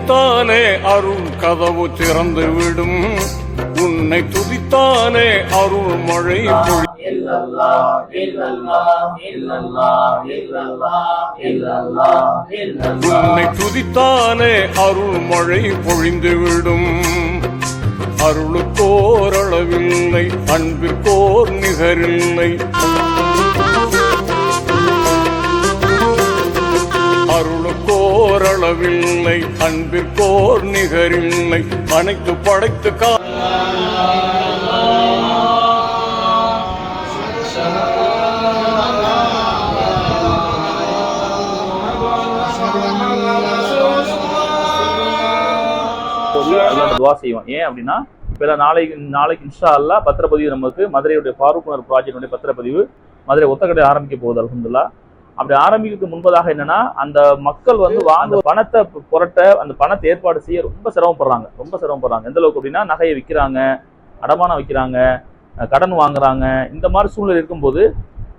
துதித்தாலே அருள் கதவு திறந்து விடும். உன்னை துதித்தாலே அருள் மழை பொழி உன்னை துதித்தாலே அருள் மழை பொழிந்துவிடும் அருளுக்கோரளவில்லை அன்பிற்கோர் நிகரில்லை. அளவில்லை அன்பிற்கோர் நிகரில்லை அனைத்து படைத்து கா துவா செய்வோம். ஏன் அப்படின்னா இப்ப நாளைக்கு நாளைக்கு இன்ஷா அல்லா பத்திரப்பதிவு நமக்கு மதுரையுடைய ஃபாரூக் ப்ராஜெக்டுடைய பத்திரப்பதிவு மதுரை ஒத்தக்கடை ஆரம்பிக்க போகுது அலமதுல்லா அப்படி ஆரம்பிக்கிறதுக்கு முன்பதாக என்னன்னா அந்த மக்கள் வந்து வாங்க பணத்தை புரட்ட அந்த பணத்தை ஏற்பாடு செய்ய ரொம்ப சிரமப்படுறாங்க. ரொம்ப சிரமப்படுறாங்க. எந்த அளவுக்கு அப்படின்னா நகையை விற்கிறாங்க அடமானம் வைக்கிறாங்க கடன் வாங்குறாங்க. இந்த மாதிரி சூழ்நிலை இருக்கும்போது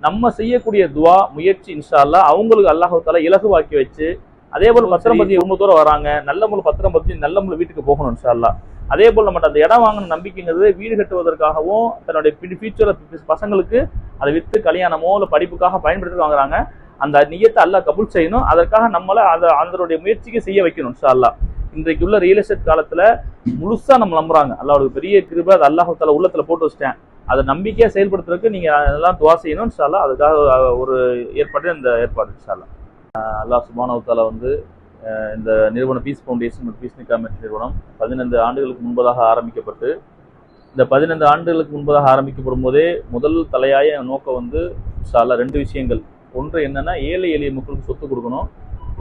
நம்ம செய்யக்கூடிய துவா முயற்சி இன்ஷா அல்லாஹ் அவங்களுக்கு அல்லாஹ் தாலா இலகுவாக்கி வச்சு அதே போல் பத்திரம் பத்தி ரொம்ப தூரம் வராங்க நல்ல முறை பத்திரம் பத்தி நல்ல முறை வீட்டுக்கு போகணும் இன்ஷா அல்லாஹ் அதே போல் நம்ம அந்த இடம் வாங்கின நம்பிக்கைங்கிறது வீடு கட்டுவதற்காகவும் தன்னுடைய ஃபியூச்சர் பசங்களுக்கு அதை வித்து கல்யாணமோ இல்லை படிப்புக்காக பயன்படுத்தி வாங்குறாங்க. அந்த நியத்தை அல்லாஹ் கபுல் செய்யணும். அதற்காக நம்மளை அதை அதனுடைய முயற்சிக்கு செய்ய வைக்கணும் அல்லா இன்றைக்கு உள்ள ரியல் எஸ்டேட் காலத்துல முழுசா நம்ம நம்புறாங்க. அல்லாவோட பெரிய கிருபை அது அல்லாஹ் தாலா உள்ளத்துல போட்டு வச்சிட்டேன். அதை நம்பிக்கையா செயல்படுத்துறதுக்கு நீங்க அதெல்லாம் துவா செய்யணும் இன்ஷா அதுக்காக ஒரு ஏற்பாடு இந்த ஏற்பாடு சொல்லலாம் அல்லாஹ் அஹ் அல்லாஹ் வந்து இந்த நிறுவனம் பீஸ் ஃபவுண்டேஷன் பீஸ் நிக்காமெட் நிறுவனம் பதினைந்து ஆண்டுகளுக்கு முன்பதாக ஆரம்பிக்கப்பட்டு இந்த பதினைந்து ஆண்டுகளுக்கு முன்பதாக ஆரம்பிக்கப்படும் போதே முதல் தலையாய நோக்கம் வந்து இன்ஷா ரெண்டு விஷயங்கள். ஒன்று என்னென்னா ஏழை எளிய மக்களுக்கு சொத்து கொடுக்கணும்.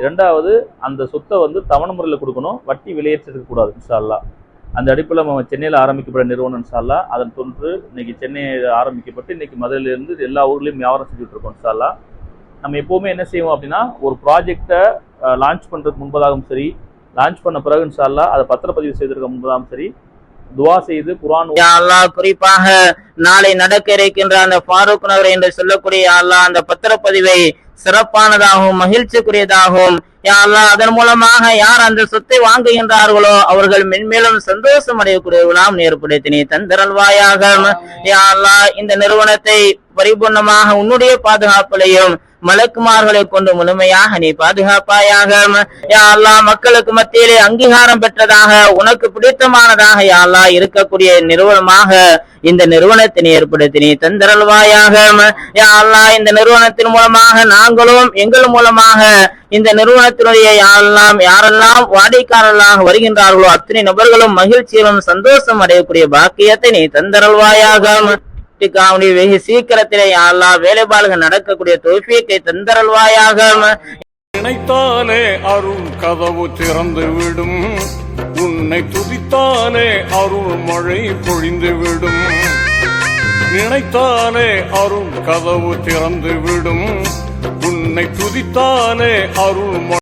இரண்டாவது அந்த சொத்தை வந்து தவண முறையில் கொடுக்கணும். வட்டி வெளியேற்றிருக்க கூடாது இன்ஷா அந்த அடிப்பில் நம்ம சென்னையில் ஆரம்பிக்கப்பட்ட நிறுவனம் இன்ஷால்லா அதன் தொன்று இன்னைக்கு சென்னையில் ஆரம்பிக்கப்பட்டு இன்னைக்கு மதுரையிலேருந்து எல்லா ஊர்லேயும் வியாபாரம் செஞ்சுட்டு இருக்கோம் இன்ஷால்லா நம்ம எப்போவுமே என்ன செய்வோம் அப்படின்னா ஒரு ப்ராஜெக்டை லான்ச் பண்ணுறதுக்கு முன்பதாகவும் சரி லான்ச் பண்ண பிறகு இன்ஷால்லா அதை பத்திரப்பதிவு செய்திருக்க முன்பதாகவும் சரி துவா செய்து குரான் அல்லாஹ் குறிப்பாக நாளை நடக்க இருக்கின்ற அந்த ஃபாரூக் நகர் என்று சொல்லக்கூடிய அல்லாஹ் அந்த பத்திரப்பதிவை சிறப்பானதாகவும் மகிழ்ச்சிக்குரியதாகவும் யா அல்லாஹ் அதன் மூலமாக யார் அந்த சொத்தை வாங்குகின்றார்களோ அவர்கள் மென்மேலும் சந்தோஷம் அடையக்கூடியவர்களாம் ஏற்படுத்தினே. நீ தந்தரல்வாயாக யா அல்லாஹ் இந்த நிறுவனத்தை பரிபூர்ணமாக உன்னுடைய பாதுகாப்பிலையும் மலக்குமார்களை கொண்டு முழுமையாக நீ பாதுகாப்பாயாக யா அல்லாஹ் மக்களுக்கு மத்தியிலே அங்கீகாரம் பெற்றதாக உனக்கு பிடித்தமானதாக யா இருக்கக்கூடிய நிறுவனமாக இந்த நிறுவனத்தினை ஏற்படுத்தி நீ தந்தரல்வாயாக யா அல்லாஹ் இந்த நிறுவனத்தின் மூலமாக நாங்களும் எங்கள் மூலமாக இந்த நிறுவனத்தினுடைய யாரெல்லாம் யாரெல்லாம் வாடிக்கையாளர்களாக வருகின்றார்களோ அத்தனை நபர்களும் மகிழ்ச்சியிலும் சந்தோஷம் அடையக்கூடிய பாக்கியத்தை நீ தந்தரல்வாயாக காவணி வெகு சீக்கிரத்திலே யா வேலைபாடுகள் நடக்கக்கூடிய தோஃபியத்தை தந்தரல்வாயாக நினைத்தாலே அருள் கதவு திறந்து விடும். உன்னை துதித்தாலே அருள் மழை பொழிந்து விடும். நினைத்தாலே அருள் கதவு திறந்து விடும். உன்னை துதித்தாலே அருள்